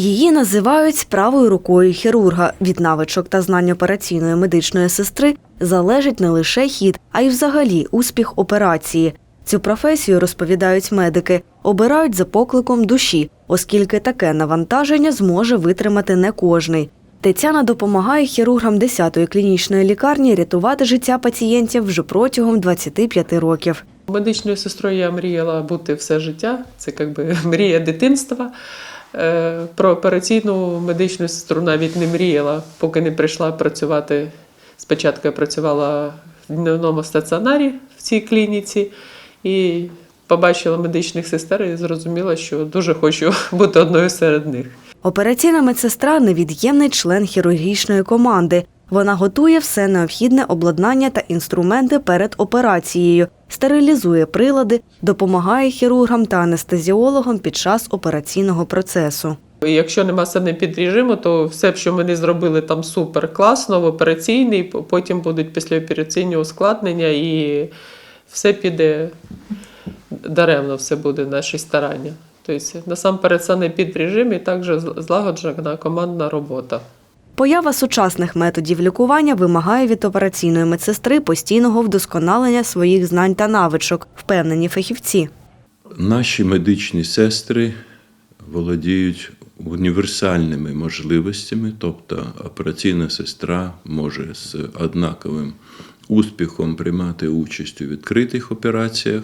Її називають правою рукою хірурга. Від навичок та знань операційної медичної сестри залежить не лише хід, а й взагалі успіх операції. Цю професію розповідають медики, обирають за покликом душі, оскільки таке навантаження зможе витримати не кожний. Тетяна допомагає хірургам 10-ї клінічної лікарні рятувати життя пацієнтів вже протягом 25 років. Медичною сестрою я мріяла бути все життя. Це якби мрія дитинства. Е, Про операційну медичну сестру навіть не мріяла, поки не прийшла працювати. Спочатку я працювала в дневному стаціонарі в цій клініці і побачила медичних сестер і зрозуміла, що дуже хочу бути одною серед них. Операційна медсестра невід'ємний член хірургічної команди. Вона готує все необхідне обладнання та інструменти перед операцією, стерилізує прилади, допомагає хірургам та анестезіологам під час операційного процесу. Якщо нема санепідрежиму, то все, що ми не зробили там супер класно в операційний, потім будуть післяопераційні ускладнення і все піде даремно, все буде наші старання. Тобто насамперед санепідрежим і також злагоджена командна робота. Поява сучасних методів лікування вимагає від операційної медсестри постійного вдосконалення своїх знань та навичок, впевнені фахівці. Наші медичні сестри володіють універсальними можливостями, тобто операційна сестра може з однаковим успіхом приймати участь у відкритих операціях,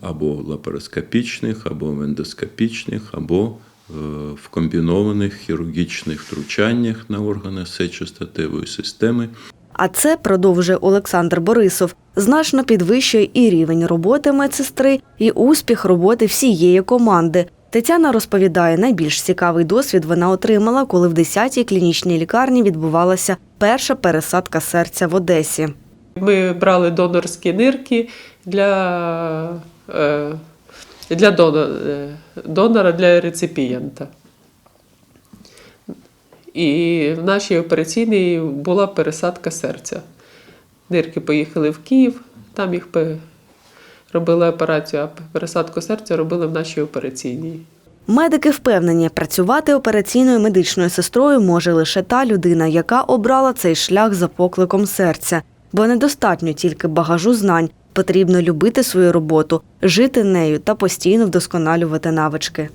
або лапароскопічних, або ендоскопічних, або в комбінованих хірургічних втручаннях на органи сечостатевої системи. А це продовжує Олександр Борисов. Значно підвищує і рівень роботи медсестри, і успіх роботи всієї команди. Тетяна розповідає, найбільш цікавий досвід вона отримала, коли в 10-й клінічній лікарні відбувалася перша пересадка серця в Одесі. Ми брали донорські нирки для, е, для донора, донора для реципієнта. І в нашій операційній була пересадка серця. Нирки поїхали в Київ, там їх робили операцію, а пересадку серця робили в нашій операційній. Медики впевнені, працювати операційною медичною сестрою може лише та людина, яка обрала цей шлях за покликом серця. Бо недостатньо тільки багажу знань, потрібно любити свою роботу, жити нею та постійно вдосконалювати навички.